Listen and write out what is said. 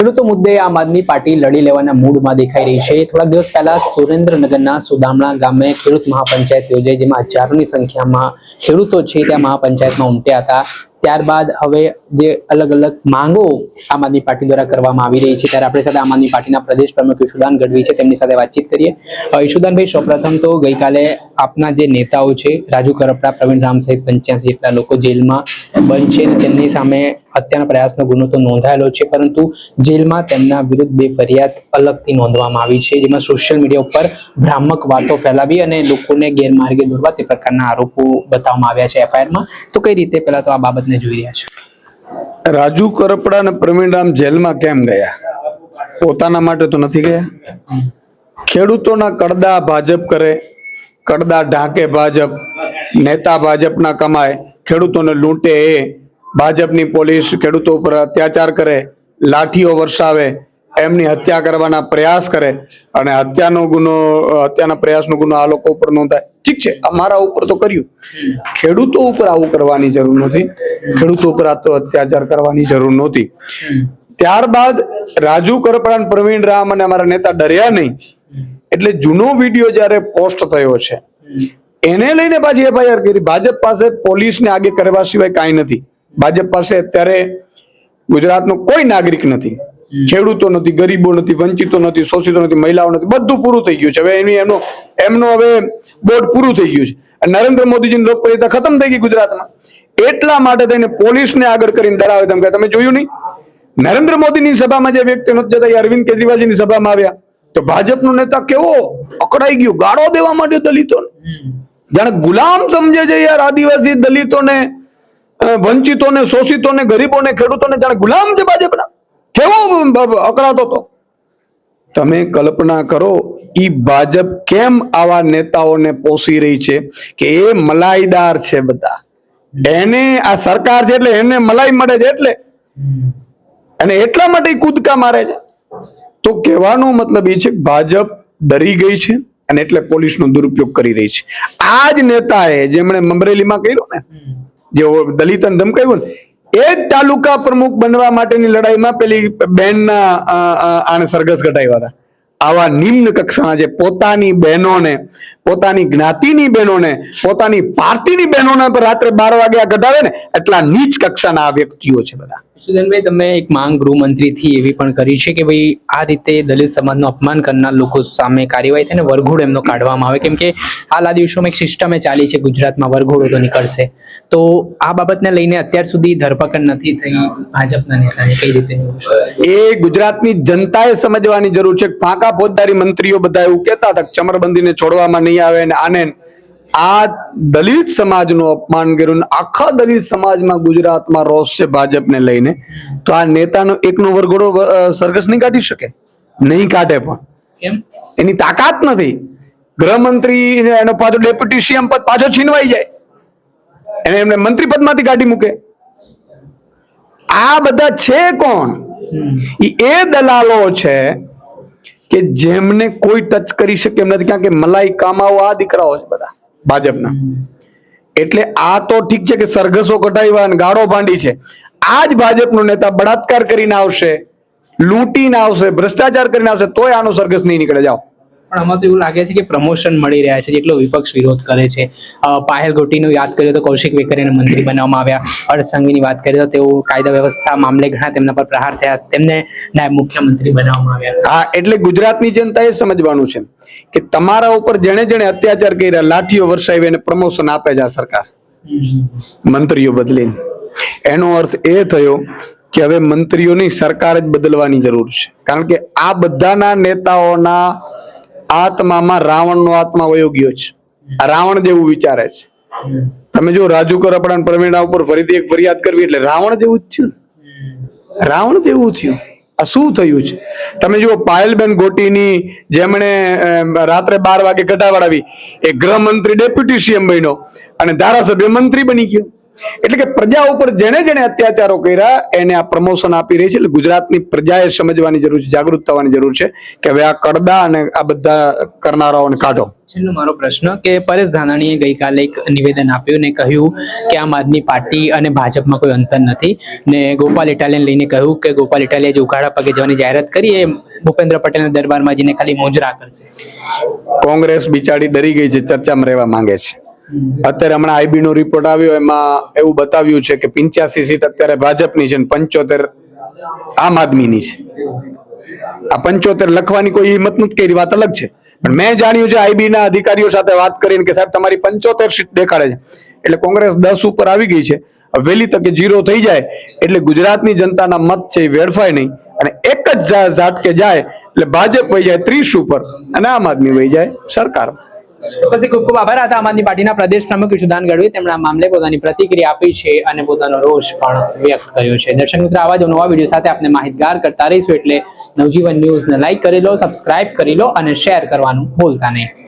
ખેડૂતો મુદ્દે આમ આદમી પાર્ટી લડી લેવાના મૂડમાં દેખાઈ રહી છે. થોડાક દિવસ પહેલા સુરેન્દ્રનગરના સુદામણા ગામે ખેડૂત મહાપંચાયત યોજાઈ, જેમાં હજારોની સંખ્યામાં ખેડૂતો છે. ત્યાં મહાપંચાયતમાં ઉમટ્યા હતા. ત્યારબાદ હવે જે અલગ અલગ માંગો આમ આદમી પાર્ટી દ્વારા કરવામાં આવી રહી છે, ત્યારે આપણી સાથે આમ આદમી પાર્ટીના પ્રદેશ પ્રમુખ ઈશુદાન ગઢવી છે, તેમની સાથે વાતચીત કરીએ. ઈશુદાનભાઈ, સૌપ્રથમ તો ગઈકાલે આપના જે નેતાઓ છે, રાજુ કરપડા, પ્રવીણ રામ સહિત પંચ્યાસી જેટલા લોકો જેલમાં બંધ છે તેમની સામે હત્યાના પ્રયાસનો ગુનો તો નોંધાયેલો છે, પરંતુ જેલમાં તેમના વિરુદ્ધ બે ફરિયાદ અલગથી નોંધવામાં આવી છે, જેમાં સોશિયલ મીડિયા ઉપર ભ્રામક વાતો ફેલાવી અને લોકોને ગેરમાર્ગે દોરવા તે પ્રકારના આરોપો બતાવવામાં આવ્યા છે એફઆઈઆરમાં તો કઈ રીતે પહેલા તો આ બાબતને જોઈ રહ્યા છો? રાજુ કરપડા અને પ્રવીણરામ જેલમાં કેમ ગયા? પોતાના માટે તો નથી ગયા? ખેડૂતોના કડદા ભાજપ કરે કડદા ઢાંકે ભાજપ નેતા ભાજપના કમાય ખેડૂતોને લૂંટે એ. ભાજપની પોલીસ ખેડૂતો ઉપર અત્યાચાર કરે લાઠીઓ વરસાવે એમની હત્યા કરવાના પ્રયાસ કરે અને હત્યાનો ગુનો, હત્યાના પ્રયાસનો ગુનો આ લોકો ઉપર નોંધાય. ઠીક છે અમારા ઉપર તો કર્યું. ખેડૂતો ઉપર આવું કરવાની જરૂર નથી ખેડૂતો ઉપર આ તો અત્યાચાર કરવાની જરૂર નહોતી. ત્યારબાદ રાજુ કરપડા અને પ્રવીણ રામ અને અમારા નેતા ડર્યા નહીં. એટલે જૂનો વીડિયો જ્યારે પોસ્ટ થયો છે, એને લઈને પાછી એફઆઈઆર કરી. ભાજપ પાસે પોલીસને આગે કરવા સિવાય કાંઈ નથી. ભાજપ પાસે અત્યારે ગુજરાતનો કોઈ નાગરિક નથી. ખેડૂતો નથી ગરીબો નથી વંચિતો નથી શોષિતો નથી મહિલાઓ નથી બધું પૂરું થઈ ગયું છે. હવે એની એમનો એમનો હવે બોર્ડ પૂરું થઈ ગયું છે. નરેન્દ્ર મોદીજીની લોકપ્રિયતા ખતમ થઈ ગઈ ગુજરાતમાં. એટલા માટે થઈને પોલીસને આગળ કરીને ડરાવે તેમ કે તમે જોયું નહીં? નરેન્દ્ર મોદીની સભામાં જે વ્યક્તિ નથી જતા એ અરવિંદ કેજરીવાલજીની સભામાં આવ્યા. તો ભાજપનો નેતા કેવો? અકળાઈ ગયો. ગાળો દેવા માંડ્યો દલિતોને. જાણે ગુલામ સમજે છે યાર આદિવાસી દલિતોને વંચિતોને શોષિતોને ગરીબોને ખેડૂતોને જાણે ગુલામ છે ભાજપના. કેવો અકળાતો તો તમે કલ્પના કરો એ ભાજપ કેમ આવા નેતાઓને પોષી રહી છે કે એ મલાઈદાર છે બધા? એને આ સરકાર છે એટલે એને મલાઈ મળે છે એટલે? અને એટલા માટે કૂદકા મારે છે? તો કહેવાનો મતલબ એ છે, ભાજપ ડરી ગઈ છે અને એટલે પોલીસનો દુરુપયોગ કરી રહી છે. આ જ નેતાએ જેમણે અમરેલીમાં કર્યું ને, જે દલિતને ધમકાવ્યું ને એ જ તાલુકા પ્રમુખ બનવા માટેની લડાઈમાં પેલી અ, આને સરઘસ ઘટાડ્યા હતા. આવા નિમ્ન કક્ષાના જે પોતાની બહેનોને પોતાની જ્ઞાતિની બહેનોને પોતાની પાર્ટીની બહેનોને રાત્રે બાર વાગ્યા ઘટાડે ને એટલા નીચ કક્ષાના આ વ્યક્તિઓ છે બધા. સુધનભાઈ, તમે એક માંગ ગૃહમંત્રીથી એવી પણ કરી છે કે ભાઈ આ રીતે દલિત સમાજનું અપમાન કરનાર લોકો સામે કાર્યવાહી થાય ને વરઘોડો એમનો કાઢવામાં આવે. કેમ કે હાલ આ દિવસોમાં એક સિસ્ટમે ચાલી છે, ગુજરાતમાં વરઘોડો તો નીકળશે. તો આ બાબતને લઈને અત્યાર સુધી ધરપકડ નથી થઈ ભાજપના નેતાને, કઈ રીતે? એ ગુજરાતની જનતાએ સમજવાની જરૂર છે. ફાંકા ફોજદારી મંત્રીઓ બધા એવું કહેતા હતા ચમરબંધીને છોડવામાં નહીં આવે ને આને. આ દલિત સમાજનું અપમાન કર્યું આખા દલિત સમાજમાં ગુજરાતમાં રોષ છે ભાજપને લઈને. તો આ નેતાનો એકનો વરઘોડો સરઘસ નહીં કાઢી શકે? નહીં કાઢે પણ. એની તાકાત નથી. ગૃહમંત્રી એનો પાછો ડેપ્યુટી સીએમ પદ પાછો છીનવાઈ જાય. એને એમને મંત્રી પદમાંથી કાઢી મૂકે. આ બધા છે કોણ? એ દલાલો છે કે જેમને કોઈ ટચ કરી શકે એમ નથી. કારણ કે મલાઈ કામાઓ આ દીકરાઓ છે બધા. ભાજપના. એટલે આ તો ઠીક છે કે સરઘસો કટાવ્યા અને ગાળો ભાંડી છે. આ જ ભાજપનો નેતા બળાત્કાર કરીને આવશે, લૂંટીને આવશે, ભ્રષ્ટાચાર કરીને આવશે, તોય આનો સરઘસ નહીં નીકળે. જાઓ. પણ આમાં તો એવું લાગે છે કે પ્રમોશન મળી રહ્યા છે, જેટલો વિપક્ષ વિરોધ કરે છે. પાહેલ ગોટીનું યાદ કરીએ તો કૌશિક વેકરીને મંત્રી બનાવવામાં આવ્યા. હર્ષ વાત કરીએ તો તેઓ કાયદા વ્યવસ્થા મામલે ઘણા તેમના પર પ્રહાર થયા. તેમને નાયબ મુખ્યમંત્રી બનાવવામાં આવ્યા હા, એટલે ગુજરાતની જનતાએ સમજવાનું છે કે તમારા ઉપર જેણે જેણે અત્યાચાર કર્યા, લાઠીઓ વરસાવી એને પ્રમોશન આપે છે આ સરકાર. મંત્રીઓ બદલીને. એનો અર્થ એ થયો કે હવે મંત્રીઓની સરકાર જ બદલવાની જરૂર છે. કારણ કે આ બધાના નેતાઓના આત્મામાં રાવણનો આત્મા વયો ગયો છે. આ રાવણ જેવું વિચારે છે. તમે જો રાજુ કરપડા અને પ્રવીણા ઉપર ફરીથી એક ફરિયાદ કરવી એટલે રાવણ જેવું જ થયું રાવણ જેવું થયું. આ શું થયું છે? તમે જુઓ પાયલબેન ગોટીની જેમણે રાત્રે બાર વાગે કટાવડાવી એ ગૃહમંત્રી, ડેપ્યુટી સીએમ બન્યો અને ધારાસભ્ય મંત્રી બની ગયો. એટલે કે પ્રજા ઉપર જેણે જેણે અત્યાચારો કર્યા એને આ પ્રમોશન આપી રહી છે. એટલે ગુજરાતની પ્રજાએ સમજવાની જરૂર છે જાગૃત થવાની જરૂર છે કે હવે આ કડદા અને આ બધા કરનારાઓને કાઢો. છેલ્લો મારો પ્રશ્ન કે પરેશ ધાનાણીએ ગઈકાલે એક નિવેદન આપ્યું ને કહ્યું કે આમ આદમી પાર્ટી અને ભાજપમાં કોઈ અંતર નથી. ને ગોપાલ ઇટાલિયન લઈને કહ્યું કે ગોપાલ ઇટાલિયા જે ઉઘાડા પગે જવાની જાહેરાત કરી એ ભૂપેન્દ્ર પટેલના દરબારમાં જઈને ખાલી મોજરા કરશે. કોંગ્રેસ બિચારી ડરી ગઈ છે ચર્ચામાં રહેવા માંગે છે. અત્યારે હમણાં આઈબી નો રિપોર્ટ આવ્યો, એમાં એવું બતાવ્યું છે કે પિંચ્યાસી સીટ અત્યારે ભાજપની છે પંચોતેર આમ આદમીની છે. આ પંચોતેર લખવાની કોઈ હિંમત નથી કરી, વાત અલગ છે. પણ મેં જાણ્યું છે આઈબી ના અધિકારીઓ સાથે વાત કરીને કે સાહેબ, તમારી પંચોતેર સીટ દેખાડે છે. એટલે કોંગ્રેસ દસ ઉપર આવી ગઈ છે. વહેલી તકે જીરો થઈ જાય, એટલે ગુજરાતની જનતાના મત છે એ વેડફાય નહીં. અને એક જ ઝાટકે જાય, એટલે ભાજપ વહી જાય ત્રીસ ઉપર અને આમ આદમી વહી જાય સરકાર. પછી ખૂબ ખૂબ આભાર. હતા આમ આદમી પાર્ટીના પ્રદેશ પ્રમુખ ઈશુદાન ગઢવી તેમણે આ મામલે પોતાની પ્રતિક્રિયા આપી છે અને પોતાનો રોષ પણ વ્યક્ત કર્યો છે. દર્શક મિત્રો, આવા જ નવા વીડિયો સાથે આપણે માહિતગાર કરતા રહીશું એટલે નવજીવન ન્યૂઝને લાઇક કરી લો, સબસ્ક્રાઇબ કરી લો અને શેર કરવાનું ભૂલતા નહીં.